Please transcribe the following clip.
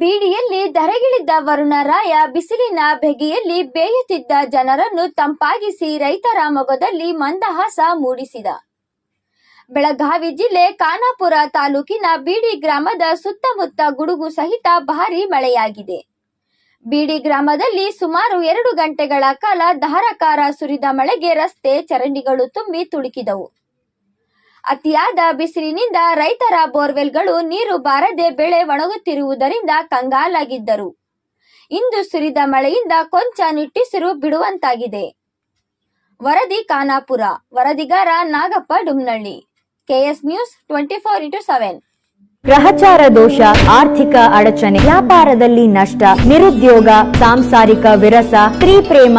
ಬೀಡಿಯಲ್ಲಿ ಧರೆಗಿಳಿದ ವರುಣರಾಯ ಬಿಸಿಲಿನ ಬೆಗೆಯಲ್ಲಿ ಬೇಯುತ್ತಿದ್ದ ಜನರನ್ನು ತಂಪಾಗಿಸಿ ರೈತರ ಮೊಗದಲ್ಲಿ ಮಂದಹಾಸ ಮೂಡಿಸಿದ. ಬೆಳಗಾವಿ ಜಿಲ್ಲೆ ಖಾನಾಪುರ ತಾಲೂಕಿನ ಬೀಡಿ ಗ್ರಾಮದ ಸುತ್ತಮುತ್ತ ಗುಡುಗು ಸಹಿತ ಭಾರಿ ಮಳೆಯಾಗಿದೆ. ಬೀಡಿ ಗ್ರಾಮದಲ್ಲಿ ಸುಮಾರು ಎರಡು ಗಂಟೆಗಳ ಕಾಲ ಧಾರಾಕಾರ ಸುರಿದ ಮಳೆಗೆ ರಸ್ತೆ ಚರಂಡಿಗಳು ತುಂಬಿ ತುಳುಕಿದವು. ಅತಿಯಾದ ಬಿಸಿಲಿನಿಂದ ರೈತರ ಬೋರ್ವೆಲ್ಗಳು ನೀರು ಬಾರದೆ ಬೆಳೆ ಒಣಗುತ್ತಿರುವುದರಿಂದ ಕಂಗಾಲಾಗಿದ್ದರು. ಇಂದು ಸುರಿದ ಮಳೆಯಿಂದ ಕೊಂಚ ನಿಟ್ಟಿಸಿರು ಬಿಡುವಂತಾಗಿದೆ. ವರದಿ Khanapur, ವರದಿಗಾರ Nagappa Dumnalli, KS news twenty four into seven. ಗ್ರಹಚಾರ ದೋಷ, ಆರ್ಥಿಕ ಅಡಚಣೆ, ವ್ಯಾಪಾರದಲ್ಲಿ ನಷ್ಟ, ನಿರುದ್ಯೋಗ, ಸಾಂಸಾರಿಕ ವಿರಸ, ಸ್ತ್ರೀ ಪ್ರೇಮ